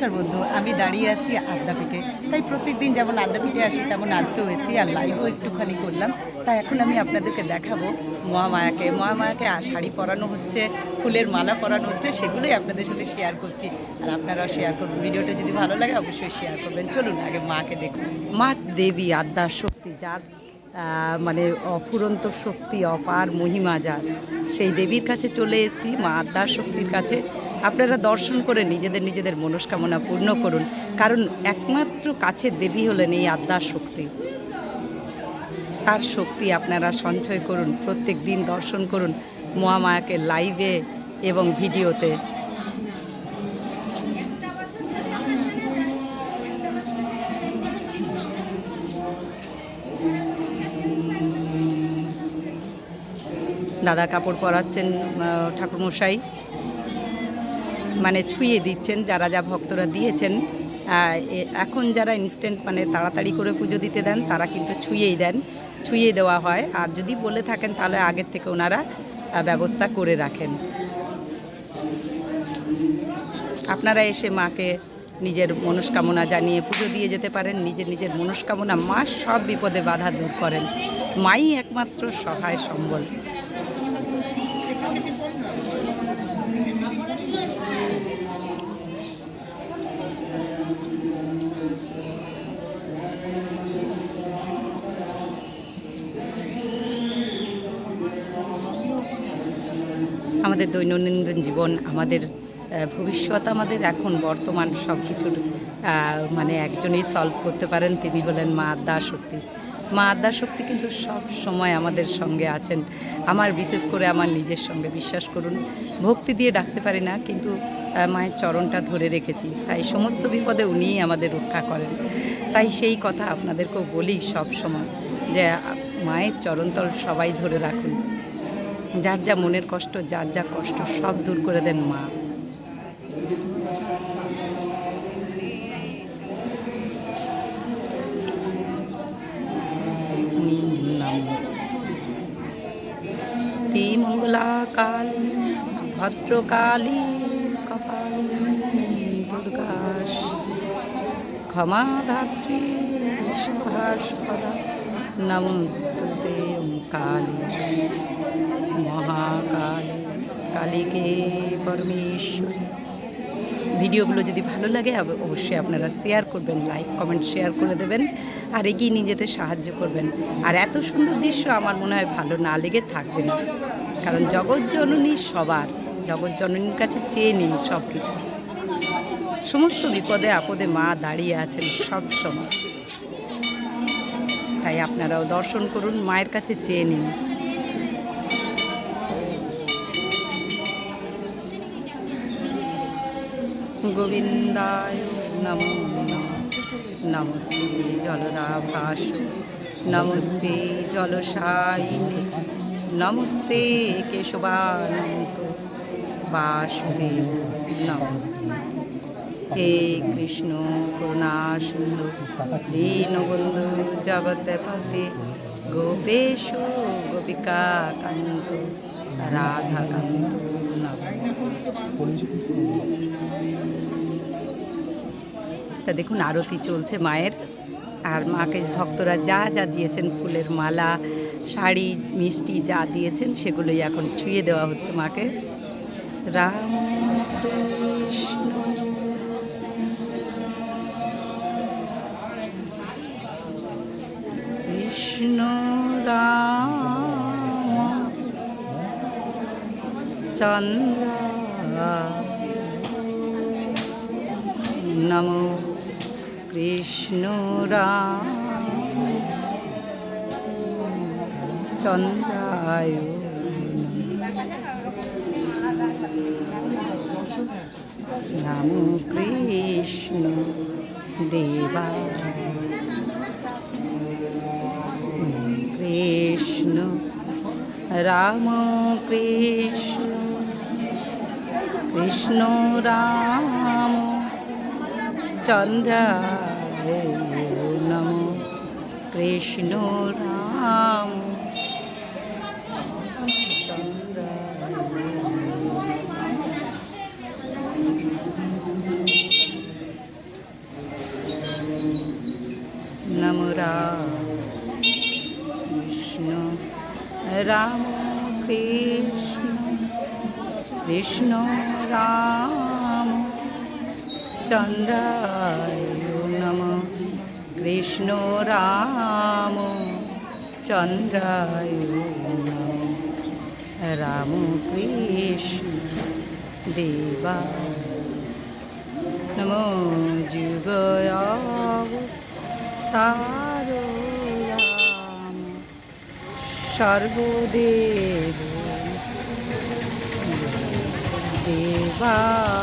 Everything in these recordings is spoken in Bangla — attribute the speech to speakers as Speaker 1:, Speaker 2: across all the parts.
Speaker 1: নমস্কার বন্ধু, আমি দাঁড়িয়ে আছি আদ্যাপীঠে। তাই প্রত্যেকদিন যেমন আদ্যাপীঠে আসি, তেমন আজকেও এসেছি আর লাইভও একটুখানি করলাম। তাই এখন আমি আপনাদেরকে দেখাবো মহামায়াকে। মহামায়াকে শাড়ি পরানো হচ্ছে, ফুলের মালা পরানো হচ্ছে, সেগুলোই আপনাদের সাথে শেয়ার করছি। আর আপনারাও শেয়ার করুন। ভিডিওটা যদি ভালো লাগে, অবশ্যই শেয়ার করবেন। চলুন আগে মাকে দেখুন। মা দেবী, আদ্যা শক্তি, যার মানে অফুরন্ত শক্তি, অপার মহিমা যার। সেই দেবীর কাছে চলে এসেছি, মা আদ্যা শক্তির কাছে। আপনারা দর্শন করে নিজেদের নিজেদের মনস্কামনা পূর্ণ করুন। কারণ একমাত্র কাছের দেবী হলেন এই আদ্যা শক্তি। তার শক্তি আপনারা সঞ্চয় করুন, প্রত্যেক দিন দর্শন করুন মহামায়াকে লাইভে এবং ভিডিওতে। দাদা কাপড় পরাচ্ছেন ঠাকুরমশাই। মানে ছুঁয়ে দিচ্ছেন, যারা যা ভক্তরা দিয়েছেন এখন যারা ইনস্ট্যান্ট মানে তাড়াতাড়ি করে পুজো দিতে দেন, তারা কিন্তু ছুঁয়েই দেন, ছুঁয়ে দেওয়া হয়। আর যদি বলে থাকেন, তাহলে আগের থেকে ওনারা ব্যবস্থা করে রাখেন। আপনারা এসে মাকে নিজের মনস্কামনা জানিয়ে পুজো দিয়ে যেতে পারেন, নিজের নিজের মনস্কামনা মা সব বিপদে বাধা দূর করেন। মাই একমাত্র সহায় সম্বল। আমাদের দৈনন্দিন জীবন, আমাদের ভবিষ্যৎ আমাদের এখন, বর্তমান সব কিছুর মানে একজনেই সলভ করতে পারেন। তিনি হলেন মা আদ্যা শক্তি। মা শক্তি কিন্তু সব সময় আমাদের সঙ্গে আছেন। আমার বিশেষ করে আমার নিজের সঙ্গে বিশ্বাস করুন। ভক্তি দিয়ে ডাকতে পারি না, কিন্তু মায়ের চরণটা ধরে রেখেছি। তাই সমস্ত বিপদে উনিই আমাদের রক্ষা করেন। তাই সেই কথা আপনাদেরকেও বলি সব সময়, যে মায়ের চরণতল সবাই ধরে রাখুন। যার যা মনের কষ্ট, যার যা কষ্ট, সব দূর করে দেন মা। শ্রী মঙ্গলা কালী ভদ্রকালী, কপালী দুর্গা ক্ষমা ধাত্রী সদাস্পদা নমস্তুতে কালী। কালীকে পরমেশ্বর। ভিডিওগুলো যদি ভালো লাগে অবশ্যই আপনারা শেয়ার করবেন লাইক কমেন্ট শেয়ার করে দেবেন, আর এগিয়ে নিয়ে যেতে সাহায্য করবেন। আর এত সুন্দর দৃশ্য আমার মনে হয় ভালো না লেগে থাকবে না। কারণ জগৎজননী সবার জগৎজননীর কাছে চেয়ে নিন সব কিছু সমস্ত বিপদে, আপদে মা দাঁড়িয়ে আছেন সব সময়। তাই আপনারাও দর্শন করুন, মায়ের কাছে চেয়ে নিন। গোবিন্দায় নমো নমঃ। নমস্তে জলদাভাস, নমস্তে জলসায়িনী নমস্তে কেশবানন্ত বাসুদেব, নমস্তে হে কৃষ্ণ করুণা সিন্ধু দীনবন্ধু জগৎপতে গোপেশ গোপিকা কান্ত রাধাকান্ত নমঃ তা দেখুন আরতি চলছে মায়ের। আর মাকে ভক্তরা যা যা দিয়েছেন, ফুলের মালা, শাড়ি, মিষ্টি যা দিয়েছেন, সেগুলোই এখন ছুঁয়ে দেওয়া হচ্ছে মাকে। রাম কৃষ্ণ রাম। চন্দ্র। নমো কৃষ্ণ রাম। চন্দ্রায় নমো কৃষ্ণ দেবা। কৃষ্ণ রাম কৃষ্ণ কৃষ্ণ রাম। চন্দ্রায় নম কৃষ্ণ রাম নম রাম কৃষ্ণ রাম কৃষ্ণ কৃষ্ণ রাম চন্দ্রায় নম। কৃষ্ণ রাম চন্দ্রায় রাম কৃষ্ণ দেবা নমো যুগয় সর্বদেব দেবায়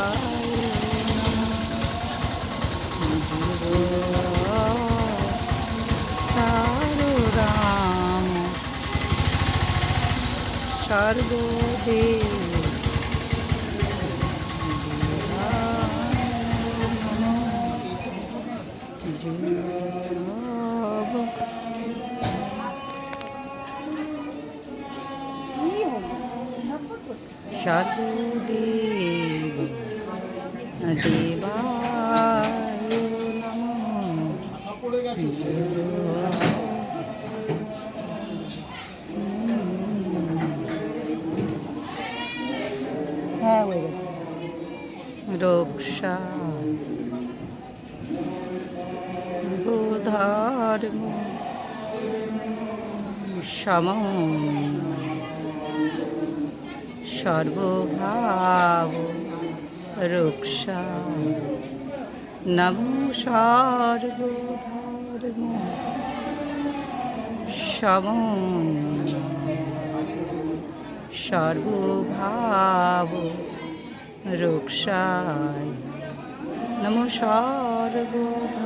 Speaker 1: সর্বদেব সর্বদেব দেবায় নমঃ। হ্যাঁ হয়ে গেছে। রক্ষা সম সর্বভাব রক্ষা সর্বধর্ম সম সর্বভাব রক্ষায় নম সর্বধর্ম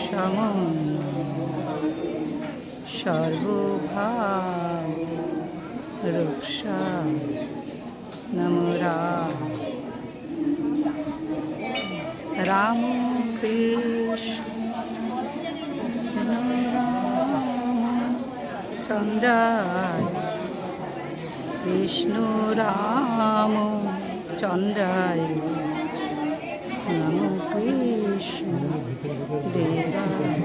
Speaker 1: সম সর্বভাব রক্ষা নম রাম রাম কৃষ্ণ চন্দ্রায়। কৃষ্ণ রাম চন্দ্রায়। নম কৃষ্ণ দেবায়।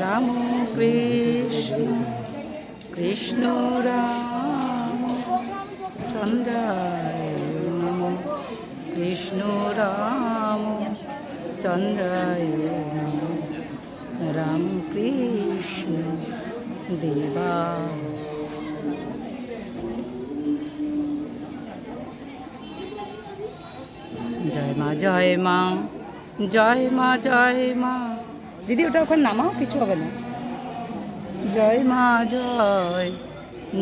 Speaker 1: রাম কৃষ্ণ কৃষ্ণ রাম। দেবা জয় মা জয় মা জয় মা জয় মা দিদি ওটা ওখানে নামাও কিছু হবে না জয় মা জয়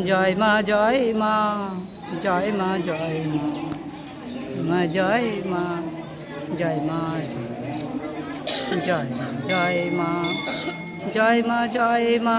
Speaker 1: জয় মা জয় মা জয় মা জয় মা জয় মা জয় মা জয় জয় মা জয় মা জয় মা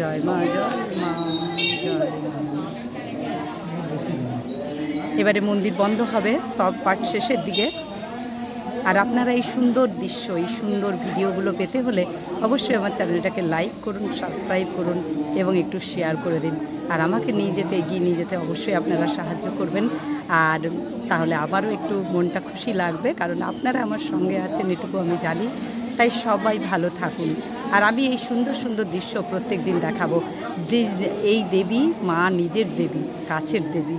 Speaker 1: জয় মা, জয় এবারে মন্দির বন্ধ হবে, স্তব পাঠ শেষের দিকে। আর আপনারা এই সুন্দর দৃশ্য, এই সুন্দর ভিডিওগুলো পেতে হলে অবশ্যই আমার চ্যানেলটাকে লাইক করুন, সাবস্ক্রাইব করুন এবং একটু শেয়ার করে দিন। আর আমাকে নিয়ে যেতে, এগিয়ে নিয়ে যেতে অবশ্যই আপনারা সাহায্য করবেন। আর তাহলে আবারও একটু মনটা খুশি লাগবে, কারণ আপনারা আমার সঙ্গে আছেন, এটুকু আমি জানি। তাই সবাই ভালো থাকুন। আর আমি এই সুন্দর সুন্দর দৃশ্য প্রত্যেক দিন দেখাবো এই দেবী মা নিজের দেবী, কাছের দেবী।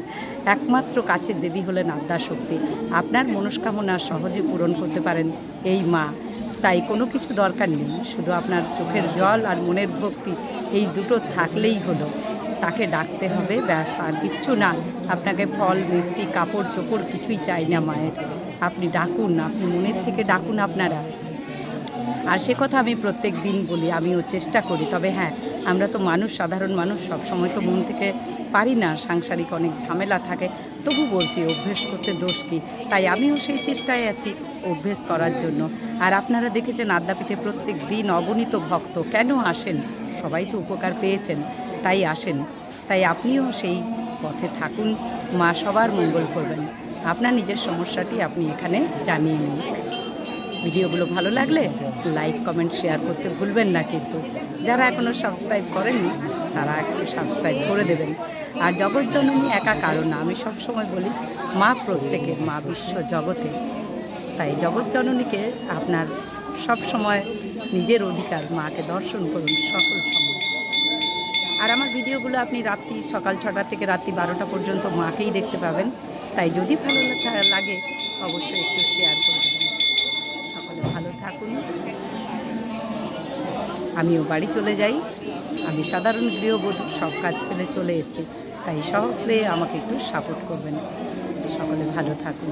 Speaker 1: একমাত্র কাছের দেবী হলেন আদ্যা শক্তি। আপনার মনস্কামনা সহজে পূরণ করতে পারেন এই মা। তাই কোনো কিছু দরকার নেই। শুধু আপনার চোখের জল আর মনের ভক্তি এই দুটো থাকলেই হলো। তাকে ডাকতে হবে, ব্যাস, আর কিচ্ছু না। আপনাকে ফল, মিষ্টি, কাপড়, চোপড় কিছুই চাই না মায়ের। আপনি ডাকুন, আপনি মনের থেকে ডাকুন আপনারা। আর সে কথা আমি প্রত্যেক দিন বলি, আমিও চেষ্টা করি। তবে হ্যাঁ আমরা তো মানুষ, সাধারণ মানুষ সব সময় তো মন থেকে পারি না, সাংসারিক অনেক ঝামেলা থাকে। তবু বলছি, অভ্যেস করতে দোষ কী? তাই আমিও সেই চেষ্টায় আছি অভ্যেস করার জন্য। আর আপনারা দেখেছেন, আদ্যাপীঠে প্রত্যেক দিন অগণিত ভক্ত। কেন আসেন? সবাই তো উপকার পেয়েছেন, তাই আসেন। তাই আপনিও সেই পথে থাকুন। মা সবার মঙ্গল করবেন। আপনার নিজের সমস্যাটি আপনি এখানে জানিয়ে নিন। ভিডিওগুলো ভালো লাগলে লাইক, কমেন্ট, শেয়ার করতে ভুলবেন না কিন্তু। যারা এখনও সাবস্ক্রাইব করেননি, তারা একটু সাবস্ক্রাইব করে দেবেন। আর জগৎজননী একা কারণ আমি সবসময় বলি, মা প্রত্যেকের মা বিশ্ব জগতে। তাই জগৎজননীকে আপনার সব সময় নিজের অধিকার, মাকে দর্শন করুন সকল আর আমার ভিডিওগুলো আপনি রাত্রি সকাল ছটা থেকে রাত্রি বারোটা পর্যন্ত মাকেই দেখতে পাবেন। তাই যদি ভালো লাগে, অবশ্যই একটু শেয়ার করে দেবেন আমিও বাড়ি চলে যাই। আমি সাধারণ গৃহবধূ, সব কাজ ফেলে চলে এসেছি। তাই সকলে আমাকে একটু সাপোর্ট করবেন। সকলে ভালো থাকুন।